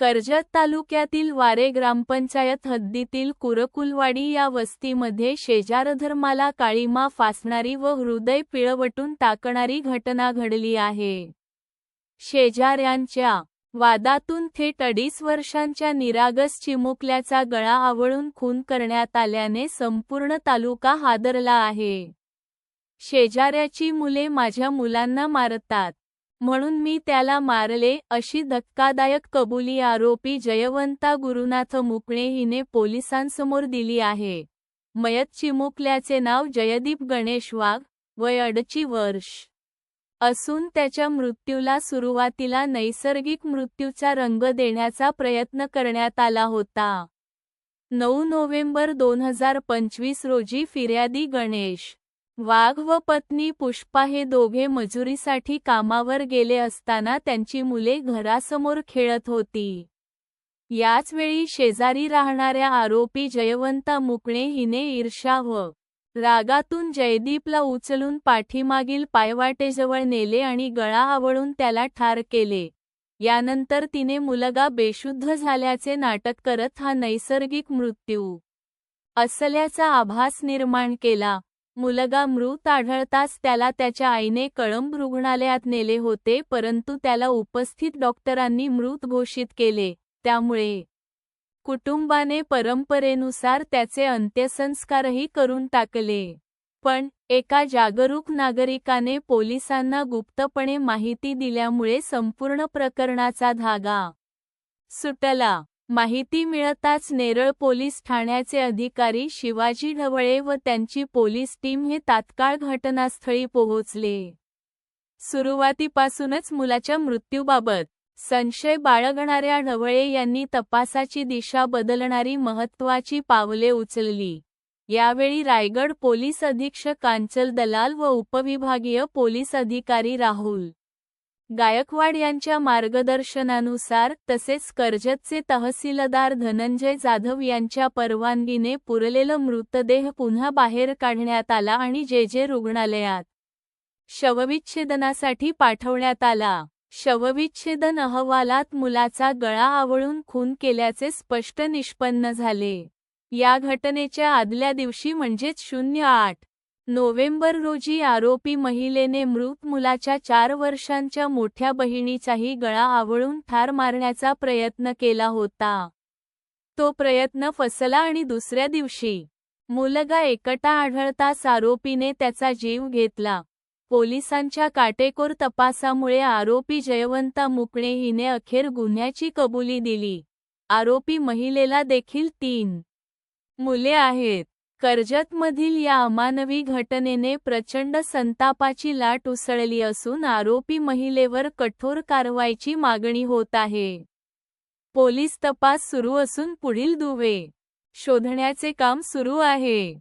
कर्जत तालुक्यातील वारे ग्रामपंचायत हद्दीतील कुरकुलवाडी या वस्तीमध्ये शेजारधर्माला काळीमा फासणारी व हृदय पिळवटून टाकणारी घटना घडली आहे. शेजाऱ्यांच्या वादातून थेट अडीच वर्षांच्या निरागस चिमुकल्याचा गळा आवळून खून करण्यात आल्याने संपूर्ण तालुका हादरला आहे. शेजाऱ्याची मुले माझ्या मुलांना मारतात. म्हणून मी त्याला मारले अशी धक्कादायक कबुली आरोपी जयवंता गुरुनाथ मुकणे हिने पोलिसांसमोर दिली आहे. मयत चिमुकल्याचे नाव जयदीप गणेश वाघ वय अडची वर्ष. असून त्याच्या मृत्यूला सुरुवातीला नैसर्गिक मृत्यूचा रंग देण्याचा प्रयत्न करण्यात आला होता. नऊ नोव्हेंबर दोन हजार पंचवीस रोजी फिर्यादी गणेश. वाघ व पत्नी पुष्पा हे दोघे मजुरीसाठी कामावर गेले असताना त्यांची मुले घरासमोर खेळत होती. याच वेळी शेजारी राहणाऱ्या आरोपी जयवंता मुकणे हिने ईर्षा व रागातून जयदीपला उचलून पाठीमागील पायवाटेजवळ नेले आणि गळा आवळून त्याला ठार केले. यानंतर तिने मुलगा बेशुद्ध झाल्याचे नाटक करत हा नैसर्गिक मृत्यू असल्याचा आभास निर्माण केला. मुलगा मृत आढळताच त्याला त्याच्या आईने कळंब रुग्णालयात नेले होते परंतु त्याला उपस्थित डॉक्टरांनी मृत घोषित केले. त्यामुळे कुटुंबाने परंपरेनुसार त्याचे अंत्यसंस्कारही करून टाकले. पण एका जागरूक नागरिकाने पोलिसांना गुप्तपणे माहिती दिल्यामुळे संपूर्ण प्रकरणाचा धागा सुटला. माहिती मिळताच नेरळ पोलीस ठाण्याचे अधिकारी शिवाजी ढवळे व त्यांची पोलीस टीम हे तात्काळ घटनास्थळी पोहोचले. सुरुवातीपासूनच मुलाच्या मृत्यूबाबत संशय बाळगणाऱ्या ढवळे यांनी तपासाची दिशा बदलणारी महत्त्वाची पावले उचलली. यावेळी रायगड पोलीस अधीक्षक कांचल दलाल व उपविभागीय पोलीस अधिकारी राहुल गायकवाड यांच्या मार्गदर्शनानुसार तसेच कर्जतचे तहसीलदार धनंजय जाधव यांच्या परवानगीने पुरलेलं मृतदेह पुन्हा बाहेर काढण्यात आला आणि जे जे रुग्णालयात शवविच्छेदनासाठी पाठवण्यात आला. शवविच्छेदन अहवालात मुलाचा गळा आवळून खून केल्याचे स्पष्ट निष्पन्न झाले. या घटनेच्या आदल्या दिवशी म्हणजेच शून्य आठ नोव्हेंबर रोजी आरोपी महिलेने मृत मुलाच्या चार वर्षांच्या मोठ्या बहिणीचाही गळा आवळून ठार मारण्याचा प्रयत्न केला होता. तो प्रयत्न फसला आणि दुसऱ्या दिवशी मुलगा एकटा आढळताच आरोपीने त्याचा जीव घेतला. पोलिसांच्या काटेकोर तपासामुळे आरोपी जयवंता मुकणे हिने अखेर गुन्ह्याची कबुली दिली. आरोपी महिलेला देखील तीन मुले आहेत. कर्जतमधील या अमानवी घटनेने प्रचंड संतापाची लाट उसळली असून आरोपी महिलेवर कठोर कारवाईची मागणी होत आहे. पोलीस तपास सुरू असून पुढील दुवे. शोधण्याचे काम सुरू आहे.